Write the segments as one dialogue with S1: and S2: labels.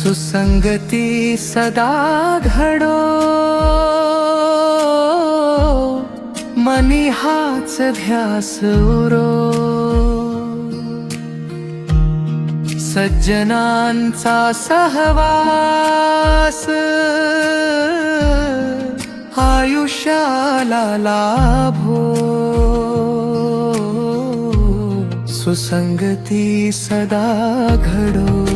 S1: सुसंगती सदा घडो मनी हाच ध्यास उरो. सज्जनांचा सहवास आयुष्याला लाभो हो.
S2: सुसंगती सदा घडो.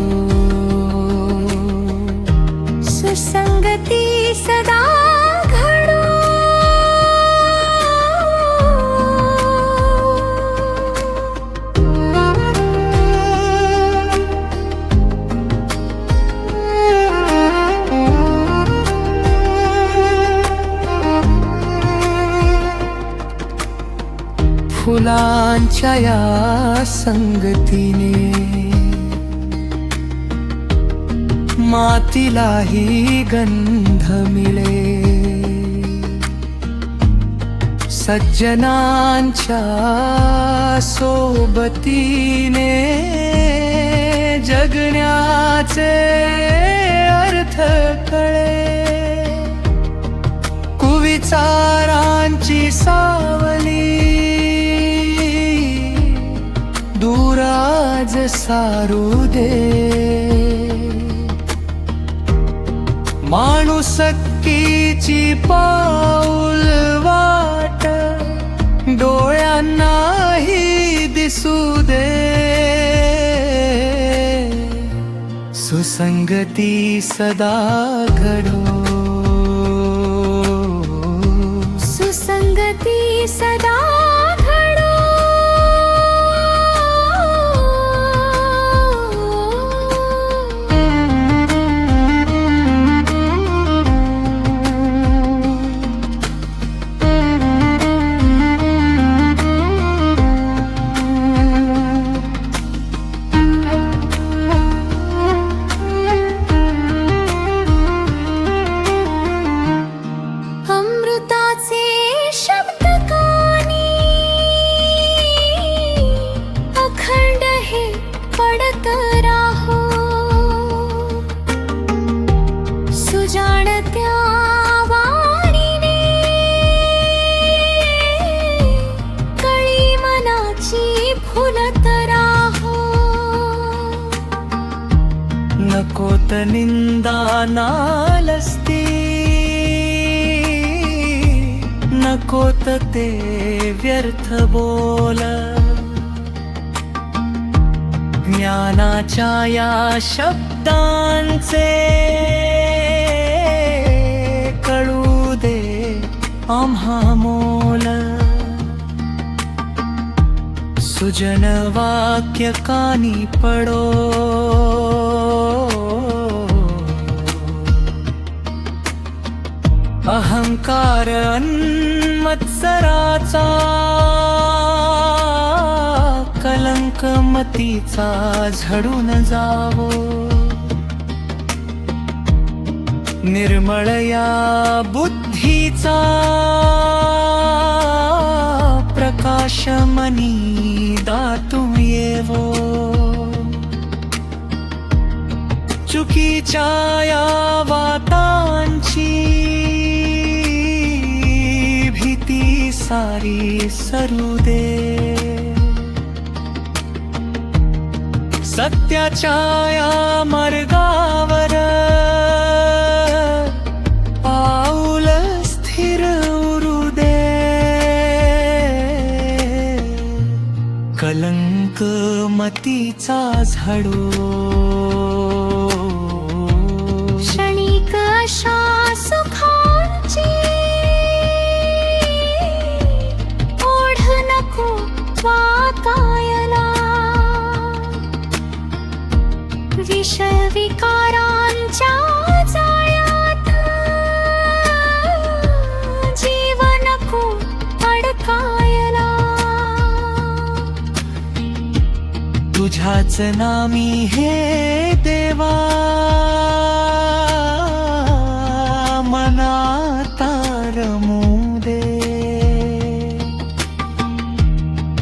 S1: फुलांच्या या संगतीने. मातीलाही गंध मिळे. सज्जनांच्या सोबतीने जगण्याचे अर्थ कळे. कुविचार सारू दे माणुसकीची पाऊल वाट डोळ्यांनाही दिसू दे सुसंगती सदा घडो
S2: सुसंगती सदा
S1: नकोत निंदा नालस्ती नकोत ते व्यर्थ बोल ज्ञानाच्या या शब्दांचे कळू दे आम्हा मोल सुजन वाक्य कानी पडो। अहंकार मत्सराचा कलंक मतीचा झडून जावो। निर्मळया बुद्धीचा प्रकाश मनी दातू येवो चुकीच्या या वातांची भीती सारी सरुदे दे। छाया या कलंक मतीचा झाडू.
S2: क्षणिक शा
S1: तुझेच नामी हे देवा. मनाता रमू दे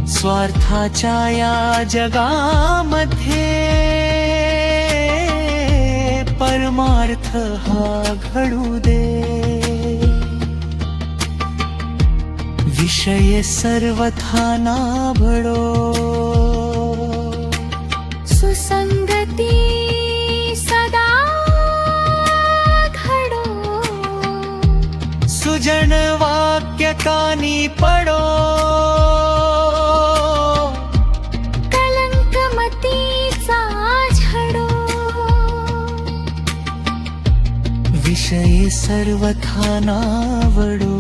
S1: स्वार्थाच्या या जगामध्ये परमार्थ हा घडू दे. विषय सर्वथा नाभडो.
S2: सुसंगती सदा घडो
S1: सुजन वाक्य कानी पडो।
S2: कलंकमतीचा झडो
S1: विषय सर्वथा नावडो